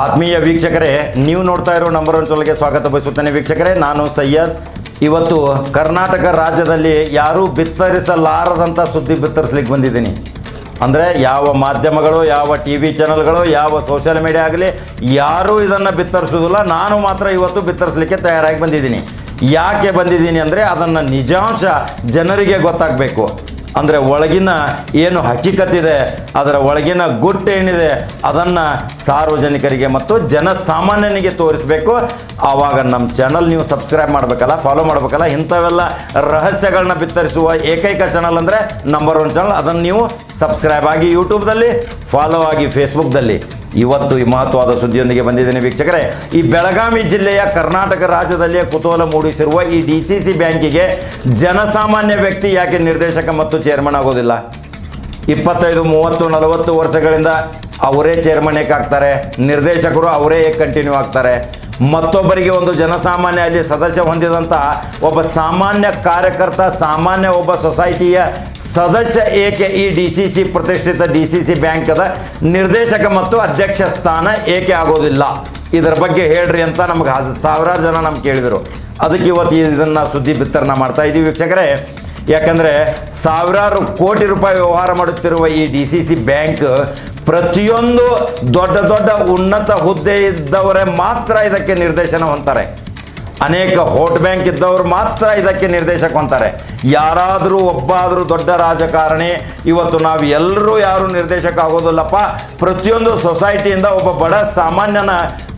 ಆತ್ಮೀಯ ವೀಕ್ಷಕರೇ, ನೀವು ನೋಡ್ತಾ ಇರೋ ನಂಬರ್ ಒನ್ ಚೊಲಗೆ ಸ್ವಾಗತ ಬಯಸುತ್ತೇನೆ ವೀಕ್ಷಕರೇ. ನಾನು ಸಯ್ಯದ್ ಇವತ್ತು ಕರ್ನಾಟಕ ರಾಜ್ಯದಲ್ಲಿ ಯಾರೂ ಬಿತ್ತರಿಸಲಾರದಂಥ ಸುದ್ದಿ ಬಿತ್ತರಿಸ್ಲಿಕ್ಕೆ ಬಂದಿದ್ದೀನಿ. ಅಂದರೆ ಯಾವ ಮಾಧ್ಯಮಗಳು, ಯಾವ ಟಿ ವಿ ಚಾನಲ್ಗಳು ಯಾವ ಸೋಷಿಯಲ್ ಮೀಡಿಯಾ ಆಗಲಿ, ಯಾರೂ ಇದನ್ನು ಬಿತ್ತರಿಸೋದಿಲ್ಲ ನಾನು ಮಾತ್ರ ಇವತ್ತು ಬಿತ್ತರಿಸಲಿಕ್ಕೆ ತಯಾರಾಗಿ ಬಂದಿದ್ದೀನಿ. ಯಾಕೆ ಬಂದಿದ್ದೀನಿ ಅಂದರೆ ಅದನ್ನು ನಿಜಾಂಶ ಜನರಿಗೆ ಗೊತ್ತಾಗಬೇಕು. ಅಂದರೆ ಒಳಗಿನ ಏನು ಹಕ್ಕಿಕತ್ತಿದೆ ಅದರ ಒಳಗಿನ ಗುಟ್ಟು ಏನಿದೆ, ಅದನ್ನು ಸಾರ್ವಜನಿಕರಿಗೆ ಮತ್ತು ಜನಸಾಮಾನ್ಯನಿಗೆ ತೋರಿಸಬೇಕು. ಆವಾಗ ನಮ್ಮ ಚಾನಲ್ ನೀವು ಸಬ್ಸ್ಕ್ರೈಬ್ ಮಾಡಬೇಕಲ್ಲ ಫಾಲೋ ಮಾಡಬೇಕಲ್ಲ, ಇಂಥವೆಲ್ಲ ರಹಸ್ಯಗಳನ್ನ ಬಿತ್ತರಿಸುವ ಏಕೈಕ ಚಾನಲ್ ಅಂದರೆ ನಂಬರ್ ಒನ್ ಚಾನಲ್ ಅದನ್ನು ನೀವು ಸಬ್ಸ್ಕ್ರೈಬ್ ಆಗಿ ಯೂಟ್ಯೂಬ್ದಲ್ಲಿ ಫಾಲೋ ಆಗಿ ಫೇಸ್ಬುಕ್ದಲ್ಲಿ ಇವತ್ತು ಈ ಮಹತ್ವದ ಸುದ್ದಿಯೊಂದಿಗೆ ಬಂದಿದ್ದೇನೆ ವೀಕ್ಷಕರೇ. ಈ ಬೆಳಗಾವಿ ಜಿಲ್ಲೆಯ ಕರ್ನಾಟಕ ರಾಜ್ಯದಲ್ಲಿಯೇ ಕುತೂಹಲ ಮೂಡಿಸಿರುವ ಈ ಡಿ ಸಿ ಸಿ ಬ್ಯಾಂಕಿಗೆ ಜನಸಾಮಾನ್ಯ ವ್ಯಕ್ತಿ ಯಾಕೆ ನಿರ್ದೇಶಕ ಮತ್ತು ಚೇರ್ಮನ್ ಆಗೋದಿಲ್ಲ? ಇಪ್ಪತ್ತೈದು, ಮೂವತ್ತು, ನಲವತ್ತು ವರ್ಷಗಳಿಂದ ಅವರೇ ಚೇರ್ಮನ್ ಏಕೆ ಆಗ್ತಾರೆ ನಿರ್ದೇಶಕರು ಅವರೇ ಕಂಟಿನ್ಯೂ ಆಗ್ತಾರೆ. ಮತ್ತೊಬ್ಬರಿಗೆ ಒಂದು ಜನಸಾಮಾನ್ಯ ಅಲ್ಲಿ ಸದಸ್ಯ ಹೊಂದಿದಂಥ ಒಬ್ಬ ಸಾಮಾನ್ಯ ಕಾರ್ಯಕರ್ತ, ಸಾಮಾನ್ಯ ಒಬ್ಬ ಸೊಸೈಟಿಯ ಸದಸ್ಯ ಏಕೆ ಈ ಡಿ ಸಿ ಸಿ ಪ್ರತಿಷ್ಠಿತ ಡಿ ಸಿ ಸಿ ಬ್ಯಾಂಕದ ನಿರ್ದೇಶಕ ಮತ್ತು ಅಧ್ಯಕ್ಷ ಸ್ಥಾನ ಏಕೆ ಆಗೋದಿಲ್ಲ? ಇದರ ಬಗ್ಗೆ ಹೇಳ್ರಿ ಅಂತ ನಮ್ಗೆ ಸಾವಿರಾರು ಜನ ನಮ್ಗೆ ಕೇಳಿದರು. ಅದಕ್ಕೆ ಇವತ್ತು ಇದನ್ನು ಸುದ್ದಿ ಬಿತ್ತರಣೆ ಮಾಡ್ತಾ ಇದ್ದೀವಿ ವೀಕ್ಷಕರೇ. ಯಾಕಂದರೆ ಸಾವಿರಾರು ಕೋಟಿ ರೂಪಾಯಿ ವ್ಯವಹಾರ ಮಾಡುತ್ತಿರುವ ಈ ಡಿ ಸಿ ಸಿ ಬ್ಯಾಂಕ್ ಪ್ರತಿಯೊಂದು ದೊಡ್ಡ ದೊಡ್ಡ ಉನ್ನತ ಹುದ್ದೆ ಇದ್ದವರೇ ಮಾತ್ರ ಇದಕ್ಕೆ ನಿರ್ದೇಶನ ಹೊಂತಾರೆ ಅನೇಕ ಹೋಟ್ ಬ್ಯಾಂಕ್ ಇದ್ದವರು ಮಾತ್ರ ಇದಕ್ಕೆ ನಿರ್ದೇಶಕ ಹೊಂತಾರೆ ಯಾರಾದರೂ ಒಬ್ಬಾದರೂ ದೊಡ್ಡ ರಾಜಕಾರಣಿ, ಇವತ್ತು ನಾವು ಎಲ್ಲರೂ ಯಾರು ನಿರ್ದೇಶಕ ಆಗೋದಿಲ್ಲಪ್ಪ. ಪ್ರತಿಯೊಂದು ಸೊಸೈಟಿಯಿಂದ ಒಬ್ಬ ಬಡ ಸಾಮಾನ್ಯನ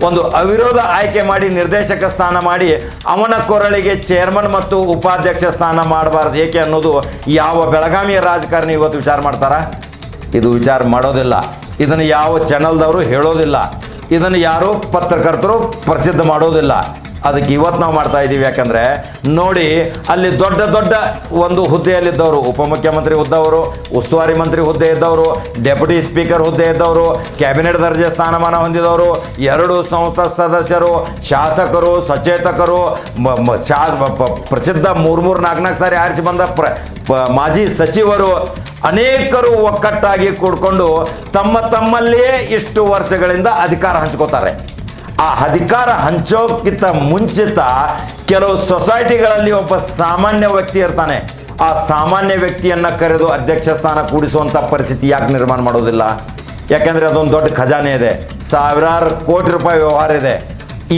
ಒಂದು ಅವಿರೋಧ ಆಯ್ಕೆ ಮಾಡಿ ನಿರ್ದೇಶಕ ಸ್ಥಾನ ಮಾಡಿ ಅವನ ಕೊರಳಿಗೆ ಚೇರ್ಮನ್ ಮತ್ತು ಉಪಾಧ್ಯಕ್ಷ ಸ್ಥಾನ ಮಾಡಬಾರ್ದು. ಏಕೆ ಅನ್ನೋದು ಯಾವ ಬೆಳಗಾವಿಯ ರಾಜಕಾರಣಿ ಇವತ್ತು ವಿಚಾರ ಮಾಡ್ತಾರಾ? ಇದು ವಿಚಾರ ಮಾಡೋದಿಲ್ಲ. ಇದನ್ನು ಯಾವ ಚಾನಲ್ದವರು ಹೇಳೋದಿಲ್ಲ. ಇದನ್ನು ಯಾರು ಪತ್ರಕರ್ತರು ಪ್ರಸಿದ್ಧ ಮಾಡೋದಿಲ್ಲ. ಅದಕ್ಕೆ ಇವತ್ತು ನಾವು ಮಾಡ್ತಾ ಇದ್ದೀವಿ ಯಾಕಂದರೆ, ನೋಡಿ, ಅಲ್ಲಿ ದೊಡ್ಡ ದೊಡ್ಡ ಒಂದು ಹುದ್ದೆಯಲ್ಲಿದ್ದವರು, ಉಪಮುಖ್ಯಮಂತ್ರಿ ಹುದ್ದವರು ಉಸ್ತುವಾರಿ ಮಂತ್ರಿ ಹುದ್ದೆ ಇದ್ದವರು, ಡೆಪ್ಯೂಟಿ ಸ್ಪೀಕರ್ ಹುದ್ದೆ ಇದ್ದವರು, ಕ್ಯಾಬಿನೆಟ್ ದರ್ಜೆ ಸ್ಥಾನಮಾನ ಹೊಂದಿದವರು, ಎರಡು ಸಂಸ್ಥಾ ಸದಸ್ಯರು, ಶಾಸಕರು, ಸಚೇತಕರು ಶಾ ಪ್ರಸಿದ್ಧ ಮೂರು ಮೂರು ನಾಲ್ಕು ನಾಲ್ಕು ಸಾರಿ ಆರಿಸಿ ಬಂದ ಮಾಜಿ ಸಚಿವರು ಅನೇಕರು ಒಕ್ಕಟ್ಟಾಗಿ ಕೂಡ್ಕೊಂಡು ತಮ್ಮ ತಮ್ಮಲ್ಲಿಯೇ ಇಷ್ಟು ವರ್ಷಗಳಿಂದ ಅಧಿಕಾರ ಹಂಚ್ಕೋತಾರೆ. ಆ ಅಧಿಕಾರ ಹಂಚೋಕ್ಕಿಂತ ಮುಂಚಿತ ಕೆಲವು ಸೊಸೈಟಿಗಳಲ್ಲಿ ಒಬ್ಬ ಸಾಮಾನ್ಯ ವ್ಯಕ್ತಿ ಇರ್ತಾನೆ. ಆ ಸಾಮಾನ್ಯ ವ್ಯಕ್ತಿಯನ್ನ ಕರೆದು ಅಧ್ಯಕ್ಷ ಸ್ಥಾನ ಕೂಡಿಸುವಂಥ ಪರಿಸ್ಥಿತಿ ಯಾಕೆ ನಿರ್ಮಾಣ ಮಾಡೋದಿಲ್ಲ? ಯಾಕಂದ್ರೆ ಅದೊಂದು ದೊಡ್ಡ ಖಜಾನೆ ಇದೆ. ಸಾವಿರಾರು ಕೋಟಿ ರೂಪಾಯಿ ವ್ಯವಹಾರ ಇದೆ.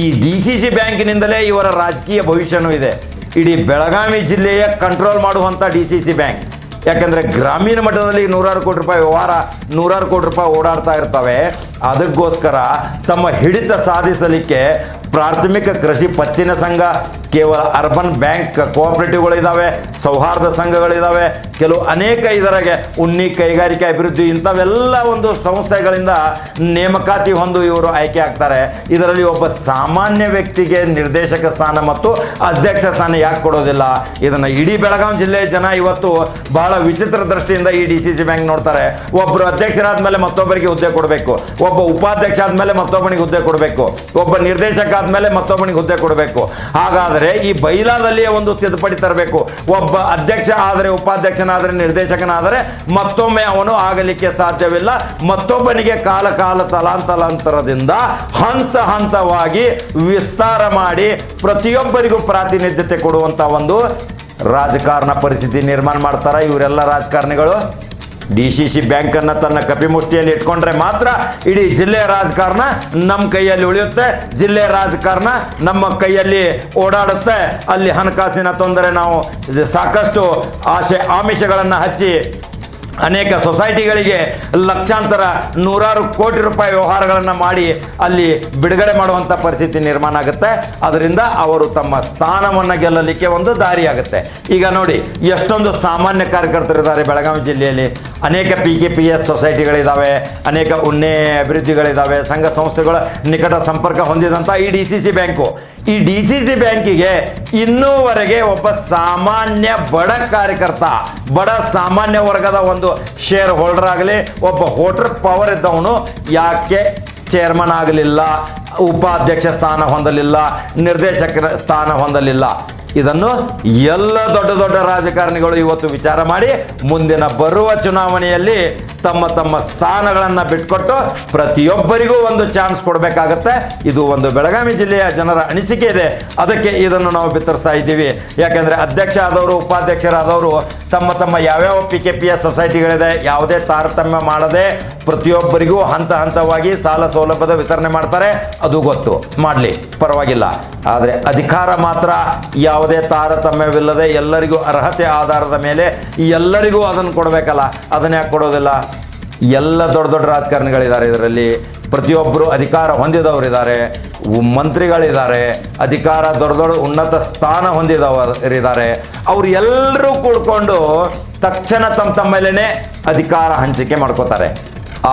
ಈ ಡಿ ಸಿ ಸಿ ಬ್ಯಾಂಕಿನಿಂದಲೇ ಇವರ ರಾಜಕೀಯ ಭವಿಷ್ಯನೂ ಇದೆ. ಇಡೀ ಬೆಳಗಾವಿ ಜಿಲ್ಲೆಯ ಕಂಟ್ರೋಲ್ ಮಾಡುವಂಥ ಡಿ ಸಿ ಸಿ ಬ್ಯಾಂಕ್. ಯಾಕಂದರೆ ಗ್ರಾಮೀಣ ಮಟ್ಟದಲ್ಲಿ ನೂರಾರು ಕೋಟಿ ರೂಪಾಯಿ ವ್ಯವಹಾರ, ನೂರಾರು ಕೋಟಿ ರೂಪಾಯಿ ಓಡಾಡ್ತಾ ಇರ್ತವೆ. ಅದಕ್ಕೋಸ್ಕರ ತಮ್ಮ ಹಿಡಿತ ಸಾಧಿಸಲಿಕ್ಕೆ ಪ್ರಾಥಮಿಕ ಕೃಷಿ ಪತ್ತಿನ ಸಂಘ, ಕೇವಲ ಅರ್ಬನ್ ಬ್ಯಾಂಕ್ ಕೋಆಪರೇಟಿವ್ಗಳಿದ್ದಾವೆ ಸೌಹಾರ್ದ ಸಂಘಗಳಿದ್ದಾವೆ ಕೆಲವು ಅನೇಕ ಇದರಾಗೆ ಉಣ್ಣಿ, ಕೈಗಾರಿಕೆ ಅಭಿವೃದ್ಧಿ ಇಂಥವೆಲ್ಲ ಒಂದು ಸಂಸ್ಥೆಗಳಿಂದ ನೇಮಕಾತಿ ಹೊಂದು ಇವರು ಆಯ್ಕೆ ಆಗ್ತಾರೆ. ಇದರಲ್ಲಿ ಒಬ್ಬ ಸಾಮಾನ್ಯ ವ್ಯಕ್ತಿಗೆ ನಿರ್ದೇಶಕ ಸ್ಥಾನ ಮತ್ತು ಅಧ್ಯಕ್ಷ ಸ್ಥಾನ ಯಾಕೆ ಕೊಡೋದಿಲ್ಲ? ಇದನ್ನು ಇಡೀ ಬೆಳಗಾವಿ ಜಿಲ್ಲೆಯ ಜನ ಇವತ್ತು ಬಹಳ ವಿಚಿತ್ರ ದೃಷ್ಟಿಯಿಂದ ಈ ಡಿ ಸಿ ಸಿ ಬ್ಯಾಂಕ್ ನೋಡ್ತಾರೆ. ಒಬ್ಬರು ಅಧ್ಯಕ್ಷರಾದ ಮೇಲೆ ಮತ್ತೊಬ್ಬರಿಗೆ ಹುದ್ದೆ ಕೊಡಬೇಕು, ಒಬ್ಬ ಉಪಾಧ್ಯಕ್ಷ ಆದಮೇಲೆ ಮತ್ತೊಬ್ಬನಿಗೆ ಹುದ್ದೆ ಕೊಡಬೇಕು, ಒಬ್ಬ ನಿರ್ದೇಶಕ ಆದಮೇಲೆ ಮತ್ತೊಬ್ಬನಿಗೆ ಹುದ್ದೆ ಕೊಡಬೇಕು. ಹಾಗಾದರೆ ಈ ಬೈಲಾದಲ್ಲಿಯೇ ಒಂದು ತಿದ್ದುಪಡಿ ತರಬೇಕು. ಒಬ್ಬ ಅಧ್ಯಕ್ಷ ಆದರೆ, ಉಪಾಧ್ಯಕ್ಷನಾದರೆ, ನಿರ್ದೇಶಕನಾದರೆ ಮತ್ತೊಮ್ಮೆ ಅವನು ಆಗಲಿಕ್ಕೆ ಸಾಧ್ಯವಿಲ್ಲ. ಮತ್ತೊಬ್ಬನಿಗೆ ಕಾಲ ಕಾಲ ತಲಾಂತಲಾಂತರದಿಂದ ಹಂತ ಹಂತವಾಗಿ ವಿಸ್ತಾರ ಮಾಡಿ ಪ್ರತಿಯೊಬ್ಬರಿಗೂ ಪ್ರಾತಿನಿಧ್ಯತೆ ಕೊಡುವಂಥ ಒಂದು ರಾಜಕಾರಣ ಪರಿಸ್ಥಿತಿ ನಿರ್ಮಾಣ ಮಾಡ್ತಾರೆ ಇವರೆಲ್ಲ ರಾಜಕಾರಣಿಗಳು. ಡಿ ಸಿ ಸಿ ಬ್ಯಾಂಕನ್ನು ತನ್ನ ಕಪಿಮುಷ್ಟಿಯಲ್ಲಿ ಇಟ್ಕೊಂಡ್ರೆ ಮಾತ್ರ ಇಡೀ ಜಿಲ್ಲೆಯ ರಾಜಕಾರಣ ನಮ್ಮ ಕೈಯಲ್ಲಿ ಉಳಿಯುತ್ತೆ. ಜಿಲ್ಲೆಯ ರಾಜಕಾರಣ ನಮ್ಮ ಕೈಯಲ್ಲಿ ಓಡಾಡುತ್ತೆ. ಅಲ್ಲಿ ಹಣಕಾಸಿನ ತೊಂದರೆ ನಾವು ಸಾಕಷ್ಟು ಆಶೆ ಆಮಿಷಗಳನ್ನು ಹಚ್ಚಿ ಅನೇಕ ಸೊಸೈಟಿಗಳಿಗೆ ಲಕ್ಷಾಂತರ ನೂರಾರು ಕೋಟಿ ರೂಪಾಯಿ ವ್ಯವಹಾರಗಳನ್ನು ಮಾಡಿ ಅಲ್ಲಿ ಬಿಡುಗಡೆ ಮಾಡುವಂಥ ಪರಿಸ್ಥಿತಿ ನಿರ್ಮಾಣ ಆಗುತ್ತೆ. ಅದರಿಂದ ಅವರು ತಮ್ಮ ಸ್ಥಾನವನ್ನು ಗೆಲ್ಲಲಿಕ್ಕೆ ಒಂದು ದಾರಿಯಾಗುತ್ತೆ ಈಗ ನೋಡಿ, ಎಷ್ಟೊಂದು ಸಾಮಾನ್ಯ ಕಾರ್ಯಕರ್ತರಿದ್ದಾರೆ ಬೆಳಗಾವಿ ಜಿಲ್ಲೆಯಲ್ಲಿ. ಅನೇಕ ಪಿ ಕೆ ಪಿ ಎಸ್ ಸೊಸೈಟಿಗಳಿದ್ದಾವೆ ಅನೇಕ ಉಣ್ಣೆ ಅಭಿವೃದ್ಧಿಗಳಿದ್ದಾವೆ ಸಂಘ ಸಂಸ್ಥೆಗಳ ನಿಕಟ ಸಂಪರ್ಕ ಹೊಂದಿದಂಥ ಈ ಡಿ ಸಿ ಸಿ ಬ್ಯಾಂಕು. ಈ ಡಿ ಸಿ ಸಿ ಬ್ಯಾಂಕಿಗೆ ಇನ್ನೂವರೆಗೆ ಒಬ್ಬ ಸಾಮಾನ್ಯ ಬಡ ಕಾರ್ಯಕರ್ತ, ಬಡ ಸಾಮಾನ್ಯ ವರ್ಗದ ಒಂದು ಶೇರ್ ಹೋಲ್ಡರ್ ಆಗಲಿ, ಒಬ್ಬ ಹೋಟರ್ ಪವರ್ ಇದ್ದವನು ಯಾಕೆ ಚೇರ್ಮನ್ ಆಗಲಿಲ್ಲ, ಉಪಾಧ್ಯಕ್ಷ ಸ್ಥಾನ ಹೊಂದಲಿಲ್ಲ, ನಿರ್ದೇಶಕರ ಸ್ಥಾನ ಹೊಂದಲಿಲ್ಲ? ಇದನ್ನು ಎಲ್ಲ ದೊಡ್ಡ ದೊಡ್ಡ ರಾಜಕಾರಣಿಗಳು ಇವತ್ತು ವಿಚಾರ ಮಾಡಿ ಮುಂದಿನ ಬರುವ ಚುನಾವಣೆಯಲ್ಲಿ ತಮ್ಮ ತಮ್ಮ ಸ್ಥಾನಗಳನ್ನು ಬಿಟ್ಕೊಟ್ಟು ಪ್ರತಿಯೊಬ್ಬರಿಗೂ ಒಂದು ಚಾನ್ಸ್ ಕೊಡಬೇಕಾಗತ್ತೆ. ಇದು ಒಂದು ಬೆಳಗಾವಿ ಜಿಲ್ಲೆಯ ಜನರ ಅನಿಸಿಕೆ ಇದೆ. ಅದಕ್ಕೆ ಇದನ್ನು ನಾವು ಬಿತ್ತರಿಸ್ತಾ ಇದ್ದೀವಿ. ಯಾಕೆಂದರೆ ಅಧ್ಯಕ್ಷ ಆದವರು, ಉಪಾಧ್ಯಕ್ಷರಾದವರು ತಮ್ಮ ತಮ್ಮ ಯಾವ್ಯಾವ ಪಿ ಕೆ ಪಿ ಎಸ್ ಸೊಸೈಟಿಗಳಿದೆ, ಯಾವುದೇ ತಾರತಮ್ಯ ಮಾಡದೆ ಪ್ರತಿಯೊಬ್ಬರಿಗೂ ಹಂತ ಹಂತವಾಗಿ ಸಾಲ ಸೌಲಭ್ಯದ ವಿತರಣೆ ಮಾಡ್ತಾರೆ. ಅದು ಗೊತ್ತು. ಮಾಡಲಿ. ಪರವಾಗಿಲ್ಲ. ಆದರೆ ಅಧಿಕಾರ ಮಾತ್ರ ಯಾವುದೇ ತಾರತಮ್ಯವಿಲ್ಲದೆ ಎಲ್ಲರಿಗೂ ಅರ್ಹತೆ ಆಧಾರದ ಮೇಲೆ ಎಲ್ಲರಿಗೂ ಅದನ್ನು ಕೊಡಬೇಕಲ್ಲ, ಅದನ್ನ ಯಾಕೆ ಕೊಡೋದಿಲ್ಲ? ಎಲ್ಲ ದೊಡ್ಡ ದೊಡ್ಡ ರಾಜಕಾರಣಿಗಳಿದ್ದಾರೆ ಇದರಲ್ಲಿ. ಪ್ರತಿಯೊಬ್ಬರು ಅಧಿಕಾರ ಹೊಂದಿದವರಿದ್ದಾರೆ. ಮಂತ್ರಿಗಳಿದ್ದಾರೆ. ಅಧಿಕಾರ ದೊಡ್ಡ ದೊಡ್ಡ ಉನ್ನತ ಸ್ಥಾನ ಹೊಂದಿದವರಿದ್ದಾರೆ. ಅವ್ರು ಎಲ್ಲರೂ ಕೂಡ್ಕೊಂಡು ತಕ್ಷಣ ತಮ್ಮ ತಮ್ಮಲ್ಲೇ ಅಧಿಕಾರ ಹಂಚಿಕೆ ಮಾಡ್ಕೋತಾರೆ.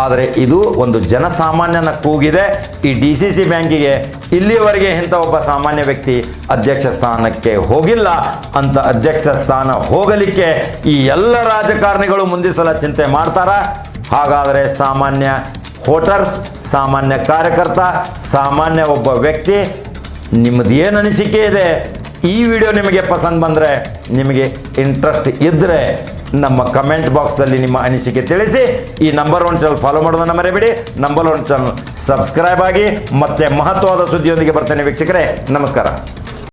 ಆದರೆ ಇದು ಒಂದು ಜನಸಾಮಾನ್ಯನ ಕೂಗಿದೆ ಈ ಡಿ ಸಿ ಸಿ ಬ್ಯಾಂಕಿಗೆ. ಇಲ್ಲಿಯವರೆಗೆ ಇಂಥ ಒಬ್ಬ ಸಾಮಾನ್ಯ ವ್ಯಕ್ತಿ ಅಧ್ಯಕ್ಷ ಸ್ಥಾನಕ್ಕೆ ಹೋಗಿಲ್ಲ ಅಂತ ಅಧ್ಯಕ್ಷ ಸ್ಥಾನ ಹೋಗಲಿಕ್ಕೆ ಈ ಎಲ್ಲ ರಾಜಕಾರಣಿಗಳು ಮುಂದಿನ ಸಲ ಚಿಂತೆ ಮಾಡ್ತಾರ? ಹಾಗಾದರೆ ಸಾಮಾನ್ಯ ಹೋಟರ್ಸ್ ಸಾಮಾನ್ಯ ಕಾರ್ಯಕರ್ತ, ಸಾಮಾನ್ಯ ಒಬ್ಬ ವ್ಯಕ್ತಿ, ನಿಮ್ಮದು ಏನು ಅನಿಸಿಕೆ ಇದೆ? ಈ ವಿಡಿಯೋ ನಿಮಗೆ ಪಸಂದ್ ಬಂದರೆ ನಿಮಗೆ ಇಂಟ್ರೆಸ್ಟ್ ಇದ್ದರೆ ನಮ್ಮ ಕಮೆಂಟ್ ಬಾಕ್ಸಲ್ಲಿ ನಿಮ್ಮ ಅನಿಸಿಕೆ ತಿಳಿಸಿ, ಈ ನಂಬರ್ ಒನ್ ಚಾನಲ್ ಫಾಲೋ ಮಾಡೋದನ್ನು ಮರೆಯಬೇಡಿ ನಂಬರ್ ಒನ್ ಚಾನಲ್ ಸಬ್ಸ್ಕ್ರೈಬ್ ಆಗಿ, ಮತ್ತೆ ಮಹತ್ವವಾದ ಸುದ್ದಿಯೊಂದಿಗೆ ಬರ್ತೇನೆ ವೀಕ್ಷಕರೇ. ನಮಸ್ಕಾರ.